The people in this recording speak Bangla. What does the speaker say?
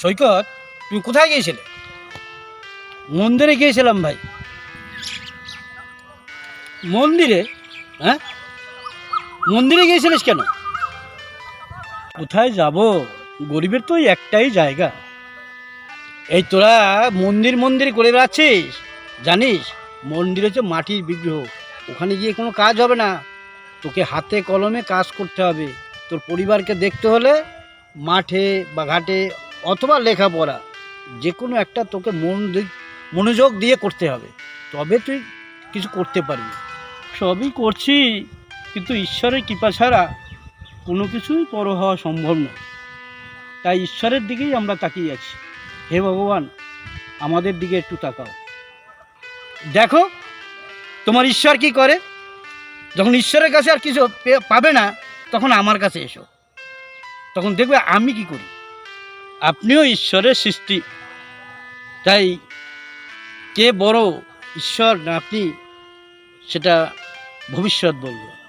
সৈকত, তুমি কোথায় গিয়েছিলে? মন্দিরে গিয়েছিলাম ভাই। মন্দিরে হ্যাঁ? মন্দিরে গিয়েছিলিস কেন? কোথায় যাব? গরিবের তো একটাই জায়গা। এই তোরা মন্দির মন্দির করে বেড়াচ্ছিস, জানিস? মন্দির হচ্ছে মাটির বিগ্রহ, ওখানে গিয়ে কোনো কাজ হবে না। তোকে হাতে কলমে কাজ করতে হবে। তোর পরিবারকে দেখতে হলে মাঠে বা ঘাটে অথবা লেখাপড়া যে কোনো একটা তোকে মন মনোযোগ দিয়ে করতে হবে। তবে তুই কিছু করতে পারবি। সবই করছি, কিন্তু ঈশ্বরের কৃপা ছাড়া কোনো কিছুই বড় হওয়া সম্ভব নয় তাই ঈশ্বরের দিকেই আমরা তাকিয়ে আছি। হে ভগবান, আমাদের দিকে একটু তাকাও। দেখো, তোমার ঈশ্বর কি করে? যখন ঈশ্বরের কাছে আর কিছু পাবে না, তখন আমার কাছে এসো। তখন দেখবে আমি কি করি? আপনিও ঈশ্বরের সৃষ্টি। তাই কে বড় ঈশ্বর না আপনি সেটা ভবিষ্যৎ বলবে।